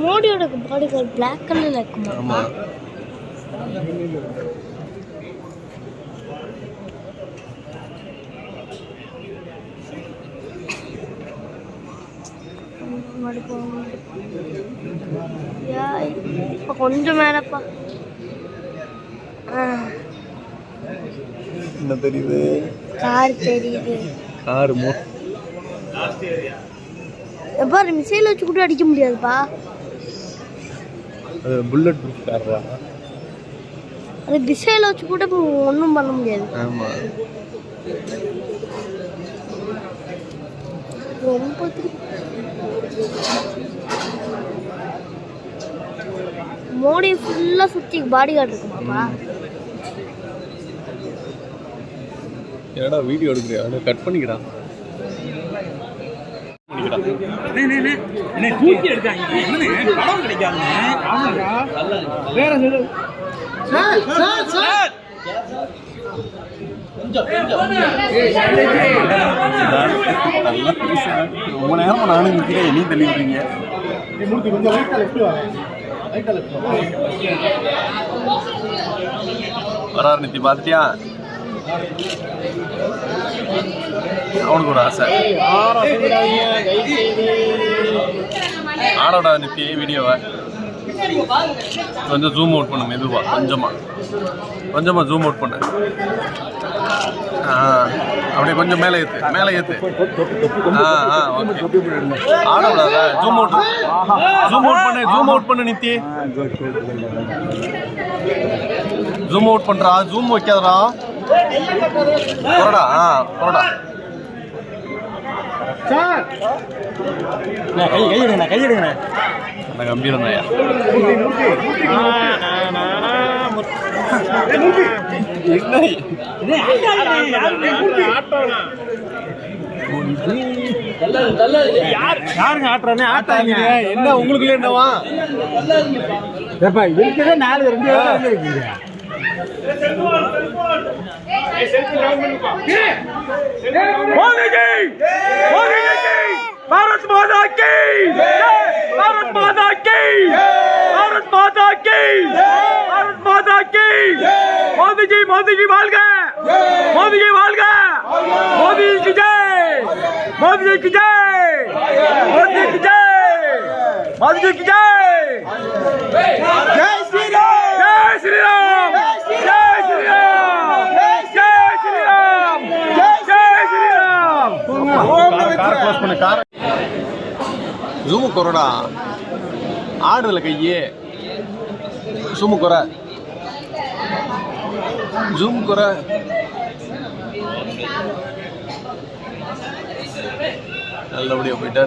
மோடியோட body guard black கலர்ல இருக்குமா? ஆமா. இப்ப கொஞ்சம் மேலப்பா. ஆ, என்ன தெரியுது? கார் தெரியுது. கார் மோ எப்பா மிசைல் வச்சு கூட அடிக்க முடியாதுப்பா. அது புல்லட் ப்ரூஃப் கார்ரா அது மிசைல் வச்சு கூட ஒன்றும் பண்ண முடியாது. ஆமா. ரொம்ப மோடி ஃபுல்லா சுத்தி பாடி கார்டு இருக்குமாப்பா? என்னடா வீடியோ எடுக்கிறியா? அதை கட் பண்ணிக்கடா. ரொம்ப நேரம் நானும் நிற்கிறேன் என்னையும் தள்ளி விடுறீங்க. வராரு நித்தி பார்த்துட்டியா அவனுக்கு ஒரு ஆசை. ஆடோடா நித்தி வீடியோவை கொஞ்சம் ஜூம் அவுட் பண்ணு மெதுவா. கொஞ்சமா. கொஞ்சமா ஜூம் அவுட் பண்ணு. அப்படியே கொஞ்சம் மேலே ஏத்து மேலே ஏத்து. ஆ ஆ ஓகே ஆடக்கூடாதா ஜூம் அவுட் ஜூம் அவுட் பண்ணு ஜூம் அவுட் பண்ணு நித்தி ஜூம் அவுட் பண்றா ஜூம் வைக்காதடா. போடா ஆ போடா கை கை எடுங்கண்ணா கை எடுங்கண்ணா. அந்த கம்பீரம் தாயா என்ன? உங்களுக்குள்ள என்னவா? நாலு ரெண்டு இருக்கீங்க मोदी जी मोदी जी भारत माता की भारत माता की भारत माता की भारत माता की मोदी जी मोदी जी बाल गए मोदी जी बाल गए मोदी जी की जय मोदी जी की जय मोदी जी की जय मोदी जी की जय ஜூமு குறடா. ஆடுதல கையே. ஜூமு குற. ஜூம் குற. நல்லபடியாக போயிட்டார்.